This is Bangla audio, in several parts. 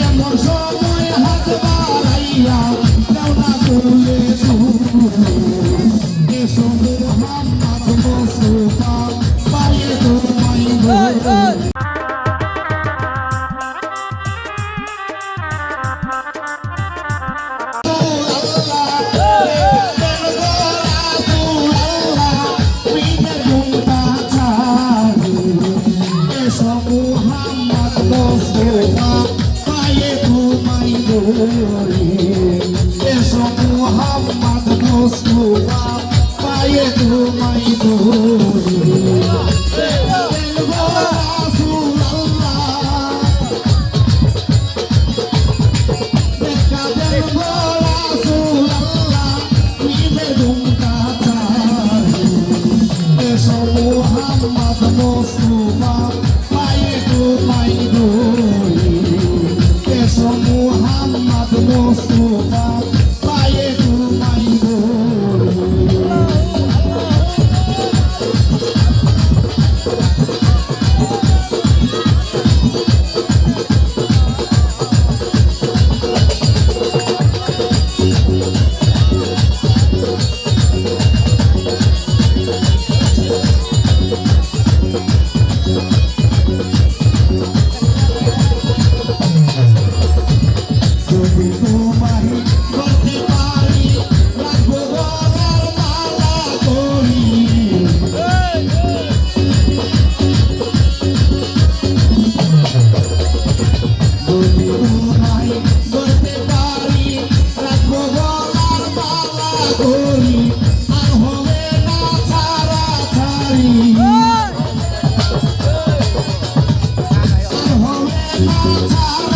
এমন Mustafa, 我我 love.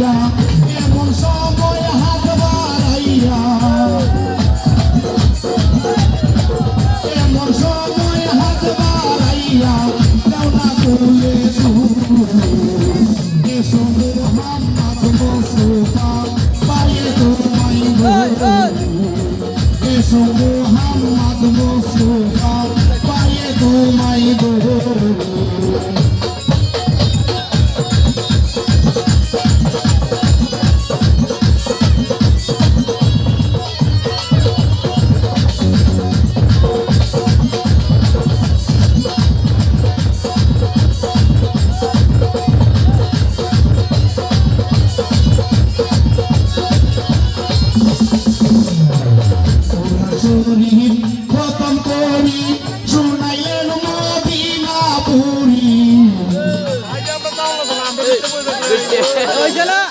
আসিয়া এমন সময় হাত বাড়াইয়া। এমন সময় হাত বাড়াইয়া দাও না তুলে এসো মোহাম্মদ মুস্তাফা, পায়ে তোমায় ধরে। শরীর খতম করি শুনাইলেন মদিনা পুরী কোরআন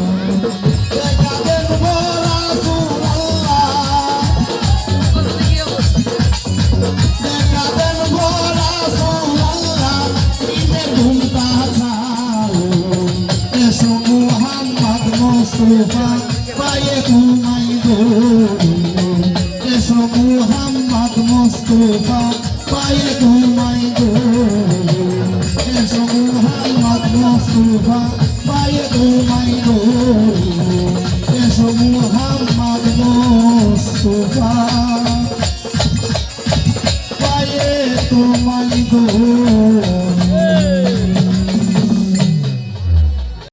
মুস্তফা পায়ে তোমায় ধরি এসো মোহাম্মদ মুস্তফা পায়ে তোমায় ধরি এসো মোস্তফা পায়ে তোমায় ধরি এসো মুহাম্মদ মোস্তফা